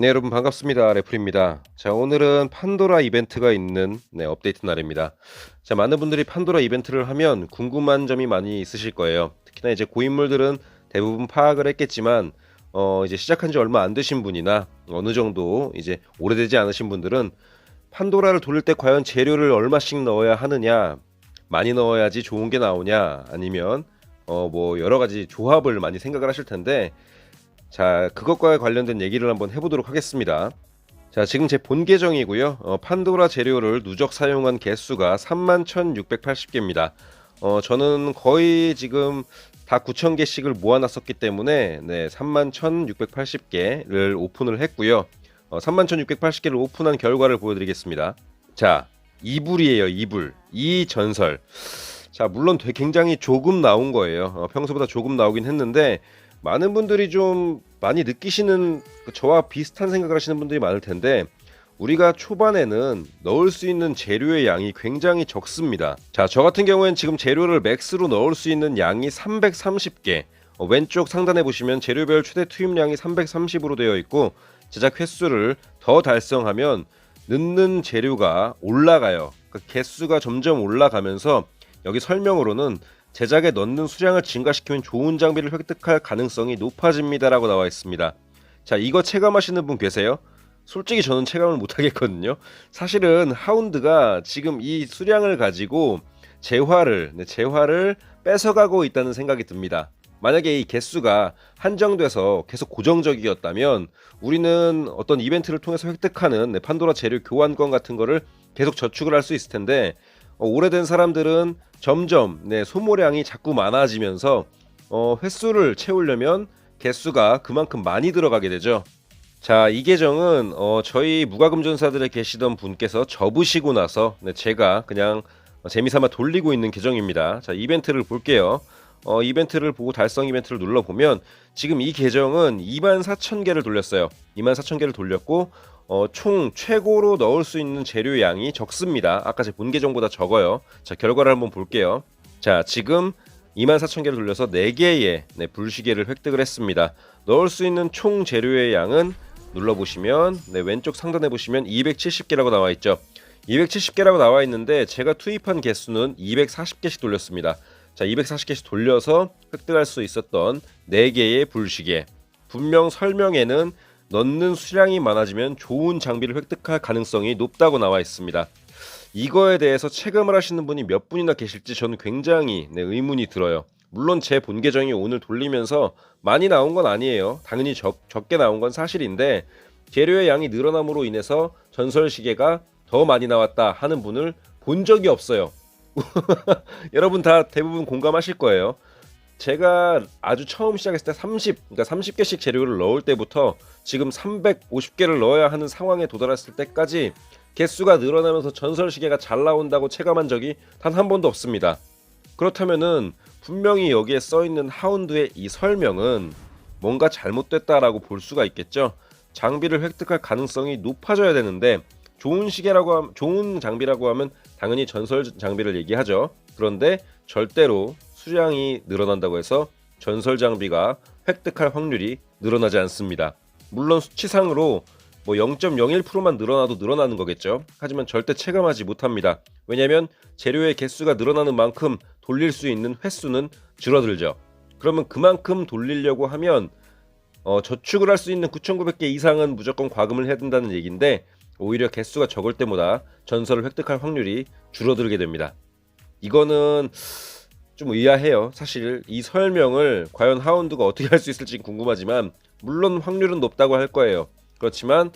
네 여러분 반갑습니다. 레플입니다. 자 오늘은 판도라 이벤트가 있는 네, 업데이트 날입니다. 자 많은 분들이 판도라 이벤트를 하면 궁금한 점이 많이 있으실 거예요. 특히나 이제 고인물들은 대부분 파악을 했겠지만 어 이제 시작한 지 얼마 안 되신 분이나 어느 정도 이제 오래되지 않으신 분들은 판도라를 돌릴 때 과연 재료를 얼마씩 넣어야 하느냐 많이 넣어야지 좋은 게 나오냐 아니면 어 뭐 여러 가지 조합을 많이 생각을 하실 텐데 자, 그것과 관련된 얘기를 한번 해보도록 하겠습니다. 자, 지금 제 본 계정이고요. 어, 판도라 재료를 누적 사용한 개수가 31,680개입니다. 어, 저는 거의 지금 다 9,000개씩을 모아놨었기 때문에 네, 31,680개를 오픈을 했고요. 어, 31,680개를 오픈한 결과를 보여드리겠습니다. 자, 이불이에요, 이불. 이 전설. 자, 물론 굉장히 조금 나온 거예요. 어, 평소보다 조금 나오긴 했는데 많은 분들이 좀 많이 느끼시는 그 저와 비슷한 생각을 하시는 분들이 많을 텐데 우리가 초반에는 넣을 수 있는 재료의 양이 굉장히 적습니다. 자, 저 같은 경우엔 지금 재료를 맥스로 넣을 수 있는 양이 330개. 어, 왼쪽 상단에 보시면 재료별 최대 투입량이 330으로 되어 있고 제작 횟수를 더 달성하면 넣는 재료가 올라가요. 그 개수가 점점 올라가면서 여기 설명으로는 제작에 넣는 수량을 증가시키면 좋은 장비를 획득할 가능성이 높아집니다라고 나와 있습니다. 자, 이거 체감하시는 분 계세요? 솔직히 저는 체감을 못 하겠거든요. 사실은 하운드가 지금 이 수량을 가지고 재화를 네, 재화를 뺏어가고 있다는 생각이 듭니다. 만약에 이 개수가 한정돼서 계속 고정적이었다면 우리는 어떤 이벤트를 통해서 획득하는 네, 판도라 재료 교환권 같은 거를 계속 저축을 할 수 있을 텐데 어, 오래된 사람들은 점점 네, 소모량이 자꾸 많아지면서 어, 횟수를 채우려면 개수가 그만큼 많이 들어가게 되죠. 자, 이 계정은 어, 저희 무과금전사들에 계시던 분께서 접으시고 나서 네, 제가 그냥 재미삼아 돌리고 있는 계정입니다. 자, 이벤트를 볼게요. 어, 이벤트를 보고 달성 이벤트를 눌러보면 지금 이 계정은 24,000개를 돌렸어요. 24,000개를 돌렸고 어, 총 최고로 넣을 수 있는 재료 양이 적습니다. 아까 제 본 계정보다 적어요. 자, 결과를 한번 볼게요. 자, 지금 24,000개를 돌려서 4개의 네, 불시계를 획득을 했습니다. 넣을 수 있는 총 재료의 양은 눌러보시면 네, 왼쪽 상단에 보시면 270개라고 나와 있죠. 270개라고 나와 있는데 제가 투입한 개수는 240개씩 돌렸습니다. 자, 240개씩 돌려서 획득할 수 있었던 4개의 불시계. 분명 설명에는 넣는 수량이 많아지면 좋은 장비를 획득할 가능성이 높다고 나와 있습니다. 이거에 대해서 체감을 하시는 분이 몇 분이나 계실지 저는 굉장히 네, 의문이 들어요. 물론 제 본 계정이 오늘 돌리면서 많이 나온 건 아니에요. 당연히 적, 적게 나온 건 사실인데 재료의 양이 늘어남으로 인해서 전설 시계가 더 많이 나왔다 하는 분을 본 적이 없어요. 여러분 다 대부분 공감하실 거예요. 제가 아주 처음 시작했을 때 30, 그러니까 30개씩 재료를 넣을 때부터 지금 350개를 넣어야 하는 상황에 도달했을 때까지 개수가 늘어나면서 전설 시계가 잘 나온다고 체감한 적이 단 한 번도 없습니다. 그렇다면은 분명히 여기에 써 있는 하운드의 이 설명은 뭔가 잘못됐다라고 볼 수가 있겠죠. 장비를 획득할 가능성이 높아져야 되는데 좋은 시계라고 하면 좋은 장비라고 하면 당연히 전설 장비를 얘기하죠. 그런데 절대로 수량이 늘어난다고 해서 전설 장비가 획득할 확률이 늘어나지 않습니다. 물론 수치상으로 뭐 0.01%만 늘어나도 늘어나는 거겠죠. 하지만 절대 체감하지 못합니다. 왜냐하면 재료의 개수가 늘어나는 만큼 돌릴 수 있는 횟수는 줄어들죠. 그러면 그만큼 돌리려고 하면 어, 저축을 할 수 있는 9,900개 이상은 무조건 과금을 해야 된다는 얘기인데 오히려 개수가 적을 때보다 전설을 획득할 확률이 줄어들게 됩니다. 이거는 좀 의아해요. 사실 이 설명을 과연 하운드가 어떻게 할 수 있을지 궁금하지만 물론 확률은 높다고 할 거예요. 그렇지만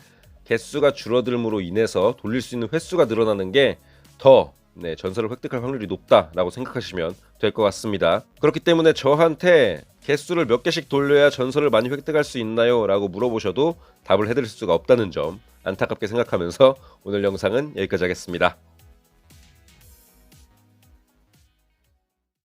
개수가 줄어들므로 인해서 돌릴 수 있는 횟수가 늘어나는 게더 네, 전설을 획득할 확률이 높다라고 생각하시면 될 것 같습니다. 그렇기 때문에 저한테 개수를 몇 개씩 돌려야 전설을 많이 획득할 수 있나요? 라고 물어보셔도 답을 해드릴 수가 없다는 점 안타깝게 생각하면서 오늘 영상은 여기까지 하겠습니다.